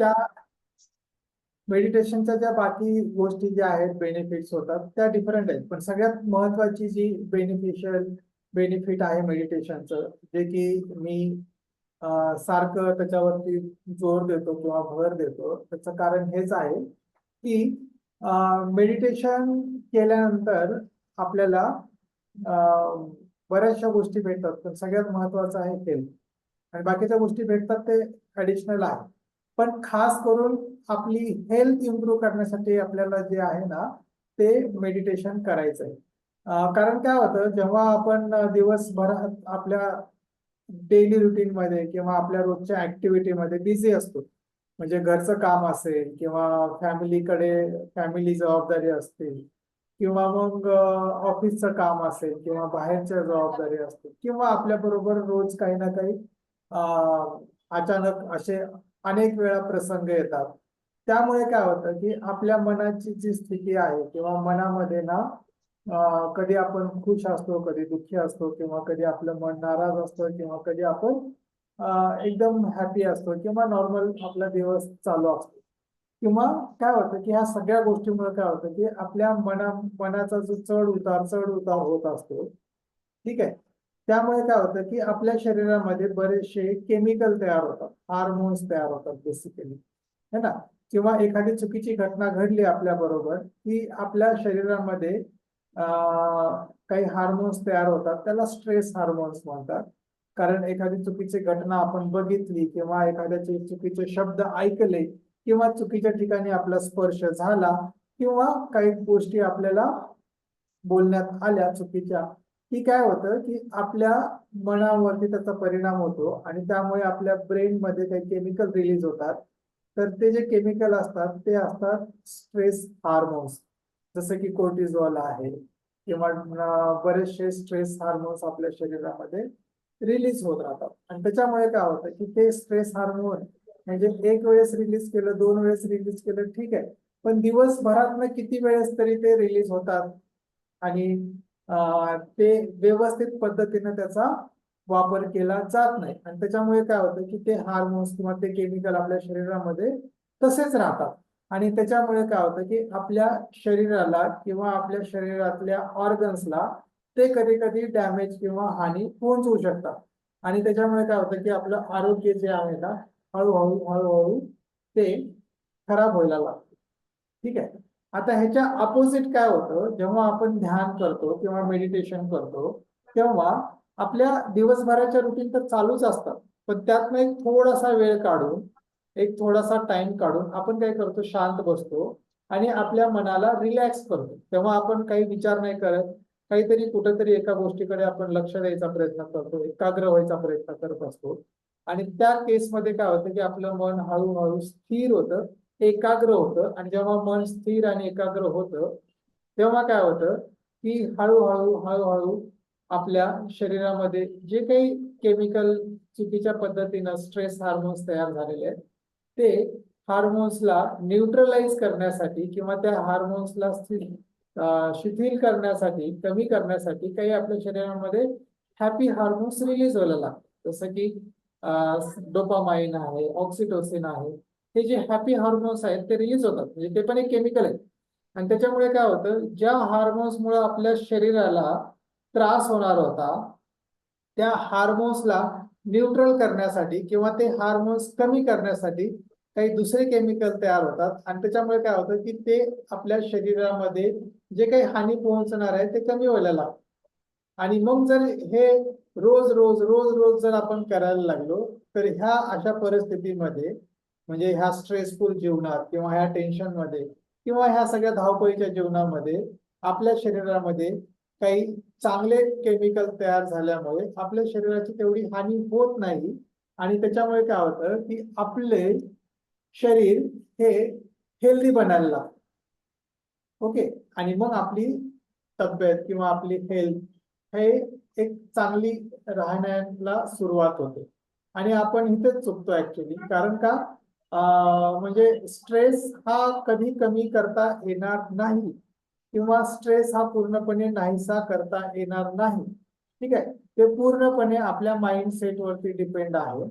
त्या मेडिटेशनच्या ज्या बाकी गोष्टी ज्या आहेत बेनिफिट्स होतात त्या डिफरंट आहेत. पण सगळ्यात महत्वाची जी बेनिफिशियल बेनिफिट आहे मेडिटेशनचं जे की मी सारखं त्याच्यावरती जोर देतो किंवा भर देतो त्याचं कारण हेच आहे की मेडिटेशन केल्यानंतर आपल्याला बऱ्याचशा गोष्टी भेटतात. पण सगळ्यात महत्वाचं आहे हेल्थ आणि बाकीच्या गोष्टी भेटतात ते ॲडिशनल आहे पण खास करून आपली हेल्थ इम्प्रूव्ह करण्यासाठी आपल्याला जे आहे ना ते मेडिटेशन करायचं आहे कारण काय होतं जेव्हा आपण दिवसभरात आपल्या डेली रुटीन मध्ये किंवा आपल्या रोजच्या ऍक्टिव्हिटी मध्ये बिझी असतो म्हणजे घरचं काम असेल किंवा फॅमिलीकडे फॅमिली जबाबदारी असतील किंवा मग ऑफिसचं काम असेल किंवा बाहेरच्या जबाबदारी असतील किंवा आपल्या बरोबर रोज काही ना काही अचानक असे अनेक वेळा प्रसंग येतात. त्यामुळे काय होतं की आपल्या मनाची जी स्थिती आहे किंवा मनामध्ये ना कधी आपण खुश असतो कधी दुःखी असतो किंवा कधी आपलं मन नाराज असतं किंवा कधी आपण एकदम हॅपी असतो किंवा नॉर्मल आपला दिवस चालू असतो. किंवा काय होतं की ह्या सगळ्या गोष्टीमुळे काय होतं की आपल्या मना मनाचा जो चढ उतार चढ उतार होत असतो. ठीक आहे? त्यामुळे काय होतं की आपल्या शरीरामध्ये बरेचसे केमिकल तयार होतात. हार्मोन्स तयार होतात बेसिकली है ना? किंवा एखादी चुकीची घटना घडली आपल्या बरोबर की आपल्या शरीरामध्ये काही हार्मोन्स तयार होतात. त्याला स्ट्रेस हार्मोन्स म्हणतात. कारण एखादी चुकीची घटना आपण बघितली किंवा एखाद्याचे चुकीचे शब्द ऐकले किंवा चुकीच्या ठिकाणी आपला स्पर्श झाला किंवा काही गोष्टी आपल्याला बोलण्यात आल्या चुकीच्या की काय होतं की आपल्या मनावरती त्याचा परिणाम होतो आणि त्यामुळे आपल्या ब्रेन मध्ये काही केमिकल रिलीज होतात. तर ते जे केमिकल असतात ते असतात स्ट्रेस हार्मोन्स जसं की कोर्टिझॉल आहे किंवा बरेचसे स्ट्रेस हार्मोन्स आपल्या शरीरामध्ये रिलीज होत राहतात. आणि त्याच्यामुळे काय होतं की ते स्ट्रेस हार्मोन म्हणजे एक वेळेस रिलीज केलं दोन वेळेस रिलीज केलं ठीक आहे. पण दिवसभरात किती वेळेस तरी ते रिलीज होतात? आणि ते व्यवस्थित पद्धतीने त्याचा वापर केला जात नाही. आणि त्याच्यामुळे काय होतं की ते हार्मोन्स किंवा ते केमिकल आपल्या शरीरामध्ये तसेच राहतात. आणि त्याच्यामुळे काय होतं की आपल्या शरीराला किंवा आपल्या शरीरातल्या ऑर्गन्सला ते कधी कधी डॅमेज किंवा हानी पोहोचवू शकतात. आणि त्याच्यामुळे काय होतं की आपलं आरोग्य जे आहे ना हळूहळू हळूहळू ते खराब व्हायला लागतं. ठीक आहे? आता ह्याच्या अपोजिट काय होतं? जेव्हा आपण ध्यान करतो किंवा मेडिटेशन करतो तेव्हा आपल्या दिवसभराच्या रुटीन तर चालूच असतात. पण त्यातनं एक थोडासा वेळ काढून एक थोडासा टाइम काढून आपण काय करतो? शांत बसतो आणि आपल्या मनाला रिलॅक्स करतो. तेव्हा आपण काही विचार नाही करत. काहीतरी कुठेतरी एका गोष्टीकडे आपण लक्ष द्यायचा प्रयत्न करतो एकाग्र व्हायचा प्रयत्न करत असतो. आणि त्या केसमध्ये काय होतं की आपलं मन हळूहळू स्थिर होतं. एकाग्र होतं आणि जेव्हा मन स्थिर आणि एकाग्र होतं तेव्हा काय होतं की हळूहळू हळूहळू आपल्या शरीरामध्ये जे काही केमिकल चुकीच्या पद्धतीनं स्ट्रेस हार्मोन्स तयार झालेले आहेत ते हार्मोन्सला न्यूट्रलाइज करण्यासाठी किंवा त्या हार्मोन्सला शिथिल करण्यासाठी कमी करण्यासाठी काही आपल्या शरीरामध्ये हॅपी हार्मोन्स रिलीज व्हायला लागतात. जसं की डोपामाइन आहे ऑक्सिटोसिन आहे हे जे हॅपी हार्मोन्स आहेत ते रिलीज होतात. म्हणजे ते पण एक केमिकल आहे आणि त्याच्यामुळे काय होतं ज्या हार्मोन्समुळे आपल्या शरीराला त्रास होणार होता त्या हार्मोन्सला न्यूट्रल करण्यासाठी किंवा ते हार्मोन्स कमी करण्यासाठी काही दुसरे केमिकल तयार होतात. आणि त्याच्यामुळे काय होतं की ते आपल्या शरीरामध्ये जे काही हानी पोहोचणार आहे ते कमी व्हायला लागतं. आणि मग जर हे रोज रोज रोज रोज जर आपण करायला लागलो तर ह्या अशा परिस्थितीमध्ये म्हणजे ह्या स्ट्रेसफुल जीवनात किंवा ह्या टेन्शनमध्ये किंवा ह्या सगळ्या धावपळीच्या जीवनामध्ये आपल्या शरीरामध्ये काही चांगले केमिकल तयार झाल्यामुळे आपल्या शरीराची तेवढी हानी होत नाही. आणि त्याच्यामुळे काय होतं की आपले शरीर हे हेल्दी बनायला लागतं. ओके आणि मग आपली तब्येत किंवा आपली हेल्थ हे एक चांगली राहण्याला सुरुवात होते. आणि आपण इथेच चुकतो ऍक्च्युली कारण का? म्हणजे स्ट्रेस हा कधी कमी करता येणार नाही किंवा स्ट्रेस हा पूर्णपणे नाहीसा करता येणार नाही. ठीक आहे? ते पूर्णपणे आपल्या माइंड सेट वरती डिपेंड आहे.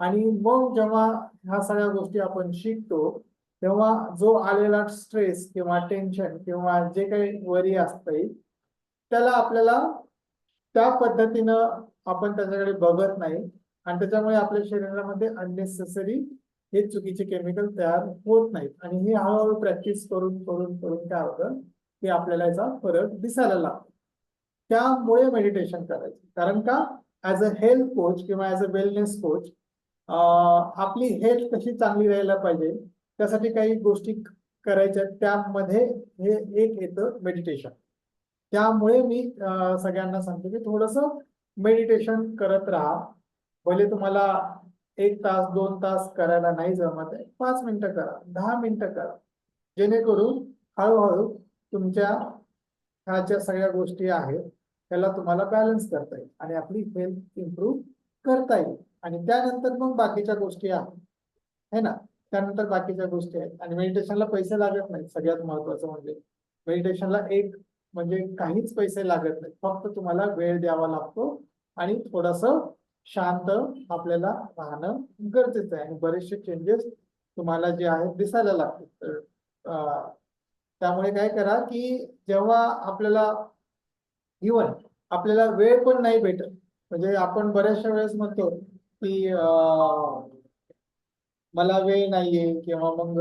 आणि मग जेव्हा ह्या सगळ्या गोष्टी आपण शिकतो तेव्हा जो आलेला स्ट्रेस किंवा टेन्शन किंवा जे काही वरी असते त्याला आपल्याला त्या पद्धतीनं आपण त्याच्याकडे बघत नाही. आणि त्याच्यामुळे आपल्या शरीरामध्ये अननेसेसरी हे चुकीचे केमिकल तयार होत नाहीत. आणि हे हळूहळू प्रॅक्टिस करून करून करून काय होतं? की आपल्याला याचा फरक दिसायला लागतो. त्यामुळे मेडिटेशन करायचं. कारण का? ऍज अ हेल्थ कोच किंवा ऍज अ वेलनेस कोच आपली हेल्थ कशी चांगली राहायला पाहिजे? त्यासाठी काही गोष्टी करायच्या. त्यामध्ये हे एक येतं मेडिटेशन त्यामुळे मी सगळ्यांना सांगतो की थोडस मेडिटेशन करत राहा. भले तुम्हाला एक तास दोन तास करायला नाही जमत. आहे पाच मिनिटं करा दहा मिनिटं करा. जेणेकरून हळूहळू तुमच्या ह्या ज्या सगळ्या गोष्टी आहेत त्याला तुम्हाला बॅलन्स करता येईल आणि आपली हेल्थ इम्प्रूव्ह करता येईल. आणि त्यानंतर मग बाकीच्या गोष्टी आहेत. है ना? त्यानंतर बाकीच्या गोष्टी आहेत. आणि मेडिटेशनला पैसे लागत नाहीत. सगळ्यात महत्वाचं म्हणजे मेडिटेशनला एक म्हणजे काहीच पैसे लागत नाहीत. फक्त तुम्हाला वेळ द्यावा लागतो आणि थोडस शांत आपल्याला राहणं गरजेचं आहे. आणि बरेचसे चेंजेस तुम्हाला जे आहेत दिसायला लागतील तर त्यामुळे काय करा की जेव्हा आपल्याला इवन आपल्याला वेळ पण नाही भेटत. म्हणजे आपण बऱ्याचशा वेळेस म्हणतो की मला वेळ नाहीये किंवा मग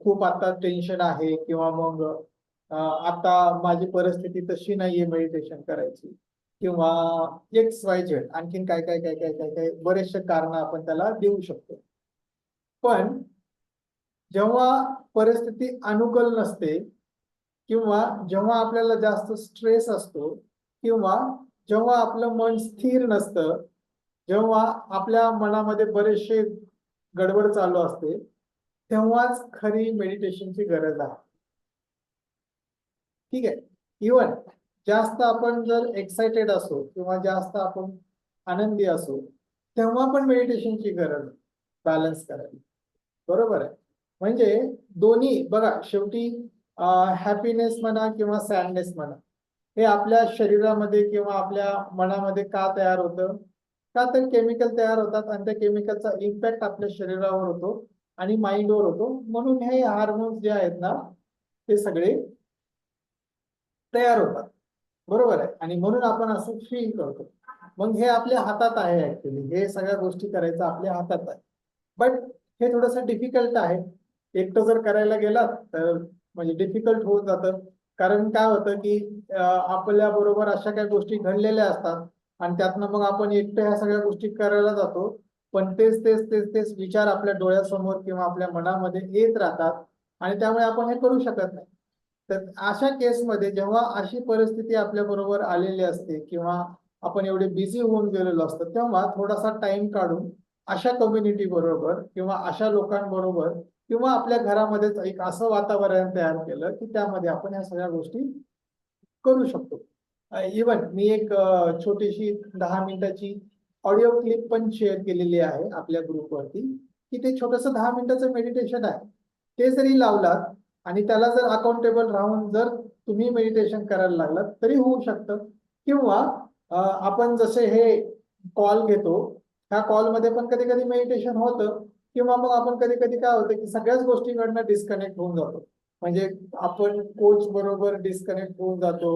खूप आता टेन्शन आहे किंवा मग आता माझी परिस्थिती तशी नाहीये मेडिटेशन करायची. किंवा एक्स वाय झेड आणखीन काय काय काय काय काय काय बरेचसे कारण आपण त्याला देऊ शकतो. पण जेव्हा परिस्थिती अनुकूल नसते किंवा जेव्हा आपल्याला जास्त स्ट्रेस असतो किंवा जेव्हा आपलं मन स्थिर नसतं जेव्हा आपल्या मनामध्ये बरेचसे गडबड चालू असते तेव्हाच खरी मेडिटेशनची गरज आहे. ठीक आहे? इवन जास्त आपण जर एक्साइटेड असो किंवा जास्त आपण आनंदी असो तेव्हा पण मेडिटेशनची गरज बॅलन्स करायला बरोबर आहे? म्हणजे दोन्ही बघा शेवटी हॅपीनेस म्हणा किंवा सॅडनेस म्हणा हे आपल्या शरीरामध्ये किंवा आपल्या मनामध्ये का तयार होतं? का तर केमिकल तयार होतात आणि त्या केमिकलचा इम्पॅक्ट आपल्या शरीरावर होतो आणि माइंडवर होतो. म्हणून हे हार्मोन्स जे आहेत ना ते सगळे तयार होतात. बरोबर आहे. आणि म्हणून आपण असं फील करतो. मग हे आपल्या हातात आहे ऍक्च्युली हे सगळ्या गोष्टी करायचं आपल्या हातात आहे. बट हे थोडस डिफिकल्ट आहे. एकटं जर करायला गेलात तर म्हणजे डिफिकल्ट होत जातं. कारण काय होतं की आपल्या बरोबर अशा काही गोष्टी घडलेल्या असतात आणि त्यातनं मग आपण एकटं ह्या सगळ्या गोष्टी करायला जातो. पण तेच तेच तेच तेच विचार आपल्या डोळ्यासमोर किंवा आपल्या मनामध्ये येत राहतात आणि त्यामुळे आपण हे करू शकत नाही. तर अशा केसमध्ये जेव्हा अशी परिस्थिती आपल्या बरोबर आलेली असते किंवा आपण एवढे बिझी होऊन गेलेलो असतो तेव्हा थोडासा टाइम काढून अशा कम्युनिटी बरोबर किंवा अशा लोकांबरोबर किंवा आपल्या घरामध्येच एक असं वातावरण तयार केलं की त्यामध्ये आपण ह्या सगळ्या गोष्टी करू शकतो. इवन मी एक छोटीशी दहा मिनिटाची ऑडिओ क्लिप पण शेअर केलेली आहे आपल्या ग्रुपवरती की ते छोटस दहा मिनिटाचं मेडिटेशन आहे. ते जरी लावलात आणि त्याला जर अकाउंटेबल राहून जर तुम्ही मेडिटेशन करायला लागलात तरी होऊ शकतं. किंवा आपण जसे हे कॉल घेतो ह्या कॉलमध्ये पण कधी कधी मेडिटेशन होतं. किंवा मग आपण कधी कधी काय होतं की सगळ्याच गोष्टींकडनं डिस्कनेक्ट होऊन जातो. म्हणजे आपण कोच बरोबर डिस्कनेक्ट होऊन जातो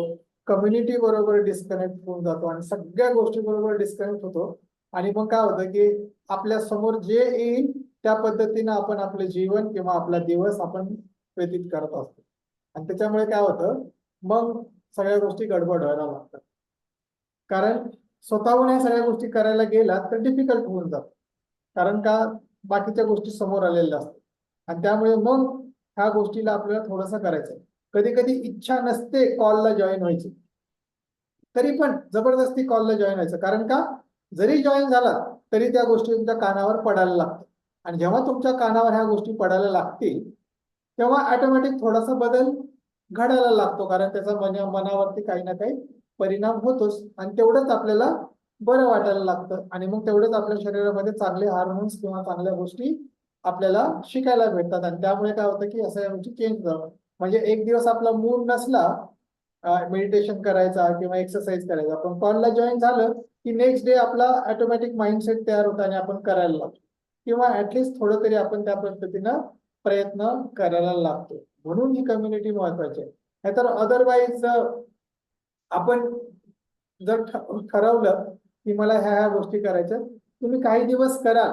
कम्युनिटी बरोबर डिस्कनेक्ट होऊन जातो आणि सगळ्या गोष्टी बरोबर डिस्कनेक्ट होतो. आणि मग काय होतं की आपल्यासमोर जे येईल त्या पद्धतीनं आपण आपलं जीवन किंवा आपला दिवस आपण व्यतीत करत असतो. आणि त्याच्यामुळे काय होतं? मग सगळ्या गोष्टी गडबड व्हायला लागतात. कारण स्वतःहून या सगळ्या गोष्टी करायला गेला तर डिफिकल्ट होऊन जात. कारण का? बाकीच्या गोष्टी समोर आलेल्या असतात. आणि त्यामुळे मग ह्या गोष्टीला आपल्याला थोडंसं करायचं कधी कधी इच्छा नसते कॉलला जॉईन व्हायची. तरी पण जबरदस्ती कॉलला जॉईन व्हायचं. कारण का? जरी जॉईन झाला तरी त्या गोष्टी तुमच्या कानावर पडायला लागतात. आणि जेव्हा तुमच्या कानावर ह्या गोष्टी पडायला लागतील तेव्हा ऑटोमॅटिक थोडासा बदल घडायला लागतो. कारण त्याचा मन मनावरती काही ना काही परिणाम होतोच. आणि तेवढंच आपल्याला बरं वाटायला लागतं. आणि मग तेवढंच आपल्या शरीरामध्ये चांगले हार्मोन्स किंवा चांगल्या गोष्टी आपल्याला शिकायला भेटतात. आणि त्यामुळे काय होतं की असं गोष्टी चेंज जावं म्हणजे एक दिवस आपला मूड नसला मेडिटेशन करायचा किंवा एक्सरसाइज करायचा. पण कॉलला जॉईन झालं की नेक्स्ट डे आपला ऑटोमॅटिक माइंडसेट तयार होतो आणि आपण करायला लागतो. किंवा ऍटलिस्ट थोडं तरी आपण त्या पद्धतीनं प्रयत्न करायला लागतो. म्हणून ही कम्युनिटी महत्वाची आहे. नाहीतर अदरवाईज आपण जर ठरवलं की मला ह्या ह्या गोष्टी करायच्या तुम्ही काही दिवस करा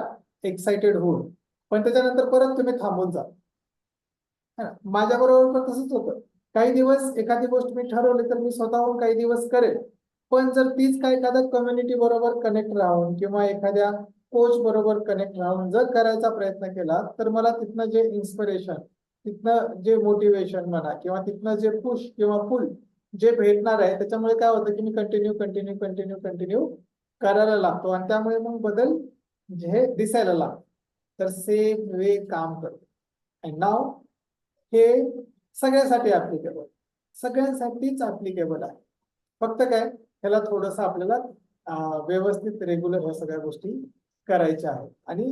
एक्साइटेड होऊन. पण त्याच्यानंतर परत तुम्ही थांबून जा. माझ्या बरोबर पण तसंच होतं. काही दिवस एखादी गोष्ट मी ठरवली तर मी स्वतःहून काही दिवस करेल. पण जर तीच काय एखाद्या कम्युनिटी बरोबर कनेक्ट राहून किंवा एखाद्या कोच बरोबर कनेक्ट राहून जर करायचा प्रयत्न केला तर मला तिथनं जे इन्स्पिरेशन तिथनं जे मोटिवेशन म्हणा किंवा तिथनं जे पुश किंवा पुल जे भेटणार आहे त्याच्यामुळे काय होतं की मी कंटिन्यू कंटिन्यू कंटिन्यू कंटिन्यू करायला लागतो. आणि त्यामुळे मग बदल हे दिसायला लागतो. तर सेम वे काम करतो. आणि नाव हे सगळ्यासाठी ऍप्लिकेबल सगळ्यांसाठीच ऍप्लिकेबल आहे. फक्त काय? ह्याला थोडस आपल्याला व्यवस्थित रेग्युलर ह्या सगळ्या गोष्टी करायच्या आहेत. आणि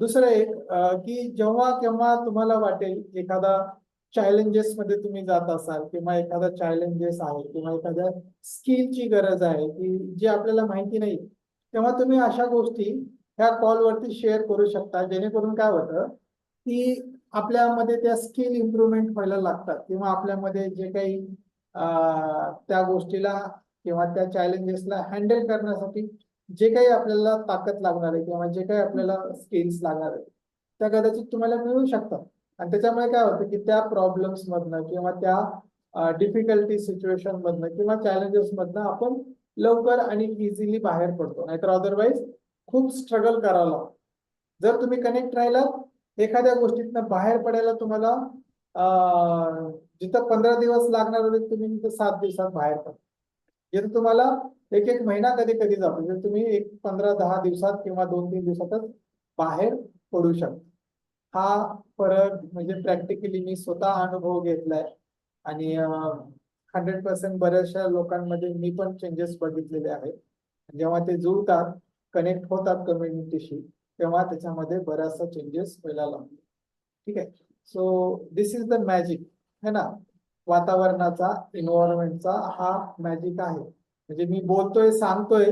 दुसरं एक की जेव्हा केव्हा तुम्हाला वाटेल एखादा चॅलेंजेस मध्ये तुम्ही जात असाल किंवा एखादा चॅलेंजेस आहे किंवा एखाद्या स्किलची गरज आहे की जी आपल्याला माहिती नाही तेव्हा तुम्ही अशा गोष्टी ह्या कॉलवरती शेअर करू शकता. जेणेकरून काय होतं की आपल्यामध्ये त्या स्किल इम्प्रुव्हमेंट व्हायला लागतात किंवा आपल्यामध्ये जे काही त्या गोष्टीला किंवा त्या चॅलेंजेसला हँडल करण्यासाठी जे काही आपल्याला ताकद लागणार आहे किंवा जे काही आपल्याला स्किल्स लागणार आहे त्या कदाचित तुम्हाला मिळू शकतात. आणि त्याच्यामुळे काय होतं की त्या प्रॉब्लेम्स मधनं किंवा त्या डिफिकल्टी सिच्युएशन मधनं किंवा चॅलेंजेस मधनं आपण लवकर आणि इझिली बाहेर पडतो. नाहीतर अदरवाईज खूप स्ट्रगल करावं जर तुम्ही कनेक्ट राहिलात एखाद्या गोष्टीतनं बाहेर पडायला तुम्हाला जिथं पंधरा दिवस लागणार होते तुम्ही तिथं सात दिवसात बाहेर पडता. जिथं तुम्हाला एक एक महिना कधी कधी जातो. म्हणजे तुम्ही एक पंधरा दहा दिवसात किंवा दोन तीन दिवसातच बाहेर पडू शकता. हा फरक म्हणजे प्रॅक्टिकली मी स्वतः अनुभव घेतलाय. आणि हंड्रेड पर्सेंट बऱ्याचशा लोकांमध्ये मी पण चेंजेस बघितलेले आहेत. जेव्हा ते जुळतात कनेक्ट होतात कम्युनिटीशी तेव्हा त्याच्यामध्ये बराचसा चेंजेस व्हायला लागतो ठीक आहे. So this is the magic है ना? वातावरणाचा इन्व्हायरमेंटचा हा मॅजिक आहे. म्हणजे मी बोलतोय सांगतोय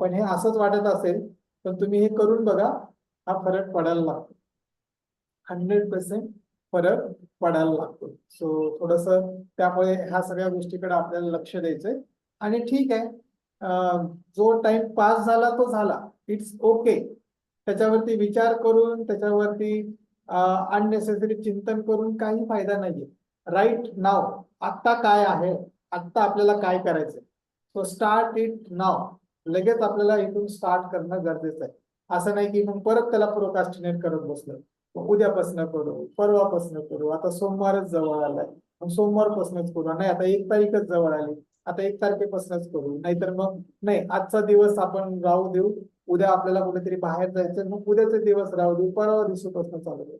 पण हे असंच वाटत असेल पण तुम्ही हे करून बघा हा फरक पडायला लागतो. हंड्रेड पर्सेंट फरक पडायला लागतो. सो थोडस त्यामुळे ह्या सगळ्या गोष्टीकडे आपल्याला लक्ष द्यायचंय. आणि ठीक आहे जो टाइम पास झाला तो झाला. इट्स ओके त्याच्यावरती विचार करून त्याच्यावरती अननेसेसरी चिंतन करून काही फायदा नाहीये. राईट नाव आत्ता काय आहे? आत्ता आपल्याला काय करायचंय? सो स्टार्ट इट नाव लगेच आपल्याला इथून स्टार्ट करणं गरजेचं आहे. असं नाही की मग परत त्याला प्रोकास्टिनेट करत बसलं. उद्यापासून करू परवापासून करू. आता सोमवारच जवळ आलाय. मग सोमवारपासूनच करू. नाही आता एक तारीखच जवळ आली. आता एक तारखेपासूनच करू. नाहीतर मग नाही आजचा दिवस आपण राहू देऊ. उद्या आपल्याला कुठेतरी बाहेर जायचं मग उद्याचे दिवस राहू देऊ. परवा दिवसापासून चालू देऊ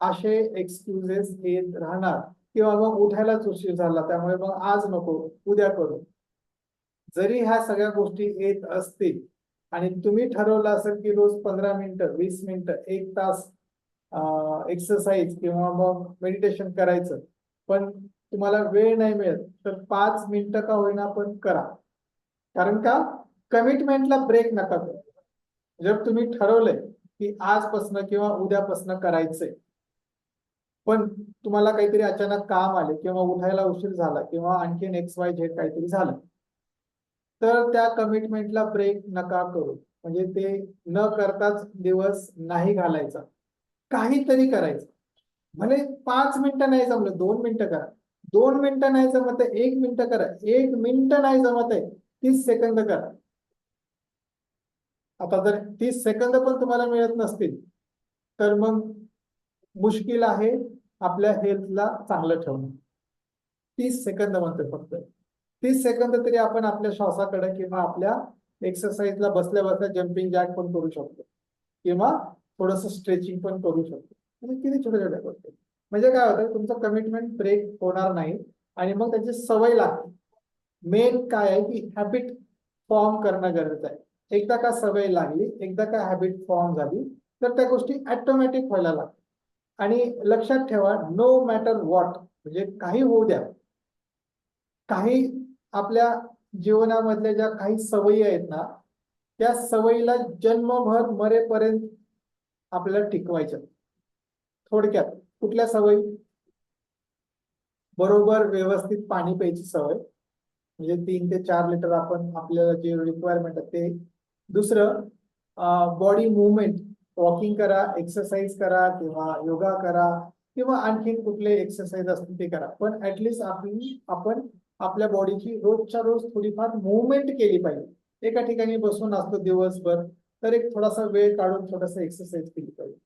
असे एक्सक्युजेस येत राहणार. किंवा मग उठायलाच उशीर झाला त्यामुळे मग आज नको उद्या करू. जरी ह्या सगळ्या गोष्टी येत असतील आणि तुम्ही ठरवलं असेल की रोज पंधरा मिनिटं वीस मिनिटं एक तास एक्सरसाइज किंवा मग मेडिटेशन करायचं पण तुम्हाला वेळ नाही मिळत तर पाच मिनिटं का होईना पण करा. कारण का? कमिटमेंटला ब्रेक नका जर तुम्ही ठरवलंय की आजपासनं किंवा उद्यापासनं करायचंय पण तुम्हाला काहीतरी अचानक काम आले किंवा उठायला उशीर झाला किंवा आणखीन एक्स वाय झेड काहीतरी झालं तर त्या कमिटमेंटला ब्रेक नका करू. म्हणजे ते न करताच दिवस नाही घालायचा. काहीतरी करायचं. भले पाच मिनिटं नाही जमलं दोन मिनिटं करा. दोन मिनिटं नाही जमत आहे एक मिनिटं करा. एक मिनिटं नाही जमत आहे तीस सेकंद करा. आता जर तीस सेकंद पण तुम्हाला मिळत नसतील तर मग मुश्किल आहे आपल्या हेल्थला चांगलं ठेवणं. तीस सेकंद म्हणतोय फक्त. तीस सेकंद तरी आपण आपल्या श्वासाकडे किंवा आपल्या एक्सरसाइजला बसल्या बसल्या जम्पिंग जॅक पण करू शकतो. किंवा थोडस स्ट्रेचिंग पण करू शकतो. म्हणजे किती छोट्या छोट्या गोष्टी. म्हणजे काय होतं तुमचं कमिटमेंट ब्रेक होणार नाही आणि मग त्याची सवय लागते. मेन काय आहे की हॅबिट फॉर्म करणं गरजेचं आहे. एकदा का सवय लागली एकदा का हॅबिट फॉर्म झाली तर त्या गोष्टी ऑटोमॅटिक व्हायला लागतात. आणि लक्षात ठेवा नो मॅटर व्हॉट म्हणजे काही होऊ द्या. काही आपल्या जीवनामधल्या ज्या काही सवयी आहेत ना त्या सवयीला जन्मभर मरेपर्यंत आपल्याला टिकवायच्या. थोडक्यात कुठल्या सवयी? बरोबर व्यवस्थित पाणी प्यायची सवय. म्हणजे तीन ते चार लिटर आपण आपल्याला जे रिक्वायरमेंट आहे ते. दुसरं बॉडी मुवमेंट वॉकिंग करा एक्सरसाइज करा किंवा योगा करा किंवा आणखीन कुठले एक्सरसाइज असतील ते करा. पण ऍटलिस्ट आपली आपण आपल्या बॉडीची रोजच्या रोज थोडीफार मुवमेंट केली पाहिजे. एका ठिकाणी बसून असतो दिवसभर तर एक थोडासा वेळ काढून थोडासा एक्सरसाइज केली पाहिजे.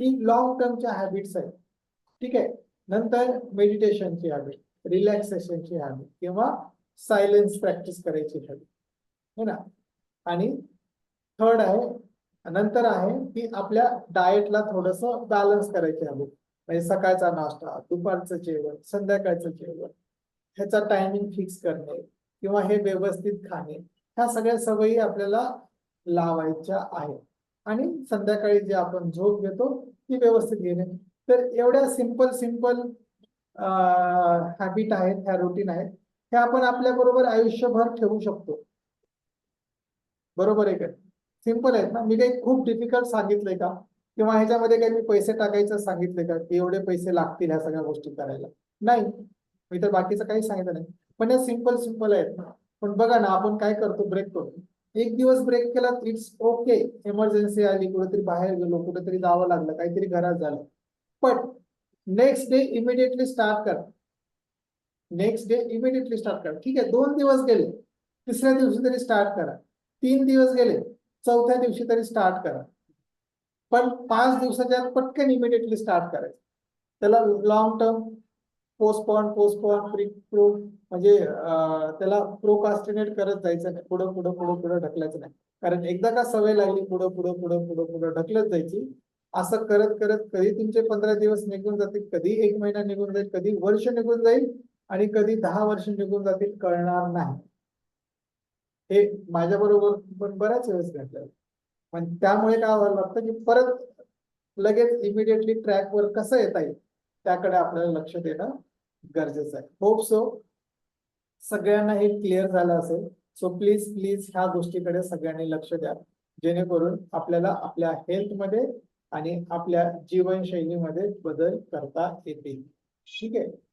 ही लॉंग टर्मच्या हॅबिट्स आहेत. ठीक आहे? नंतर मेडिटेशनची हॅबिट रिलॅक्सेशनची हॅबिट किंवा सायलेन्स प्रॅक्टिस करायची हॅबिट है ना? आणि थर्ड आहे नंतर आहे की आपल्या डाएटला थोडस बॅलन्स करायचे हवे म्हणजे सकाळचा नाश्ता दुपारचं जेवण संध्याकाळचं जेवण ह्याचा टायमिंग फिक्स करणे किंवा हे व्यवस्थित खाणे ह्या सगळ्या सवयी आपल्याला लावायच्या आहेत. आणि संध्याकाळी जे आपण झोप घेतो ती व्यवस्थित घेणे. तर एवढ्या सिंपल सिंपल हॅबिट आहेत ह्या रुटीन आहेत ह्या आपण आपल्या बरोबर आयुष्यभर ठेवू शकतो. बरोबर आहे का? सिंपल आहेत ना मी काही खूप डिफिकल्ट सांगितलंय का? किंवा ह्याच्यामध्ये काही मी पैसे टाकायचं सांगितलंय का? की एवढे पैसे लागतील ह्या सगळ्या गोष्टी करायला. नाही. मी तर बाकीचं काही सांगितलं नाही. पण या सिंपल सिंपल आहेत. ना पण बघा ना आपण काय करतो ब्रेक करतो एक दिवस ब्रेक केला इट्स ओके इमर्जन्सी आली कुठेतरी बाहेर गेलो कुठेतरी जावं लागलं काहीतरी घरात झालं. पण नेक्स्ट डे इमिडिएटली स्टार्ट करा. नेक्स्ट डे इमिडिएटली स्टार्ट करा. ठीक आहे दोन दिवस गेले. तिसऱ्या दिवशी तरी स्टार्ट करा. तीन दिवस गेले. चौथ्या दिवशी तरी स्टार्ट करा. पण पाच दिवसाच्या आत पटकन इमिडिएटली स्टार्ट करायचं. त्याला long term postpone postpone pre pro म्हणजे त्याला प्रोकास्टिनेट करत जायचं नाही. पुढं पुढं पुढं पुढं ढकलायचं नाही. कारण एकदा का सवय लागली पुढं पुढं पुढं पुढं पुढं ढकलत जायची असं करत करत कधी तुमचे पंधरा दिवस निघून जातील कधी एक महिना निघून जाईल कधी वर्ष निघून जाईल आणि कधी दहा वर्ष निघून जातील कळणार नाही. हे माझ्या बरोबर पण बऱ्याच वेळेस घडलं. पण त्यामुळे काय व्हायला लागतं की परत लगेच इमिडिएटली ट्रॅकवर कसं येता येईल त्याकडे आपल्याला लक्ष देणं गरजेचं आहे. होप सो सगळ्यांना हे क्लिअर झालं असेल. सो प्लीज प्लीज ह्या गोष्टीकडे सगळ्यांनी लक्ष द्या. जेणेकरून आपल्याला आपल्या हेल्थमध्ये आणि आपल्या जीवनशैलीमध्ये बदल करता येतील. ठीक आहे?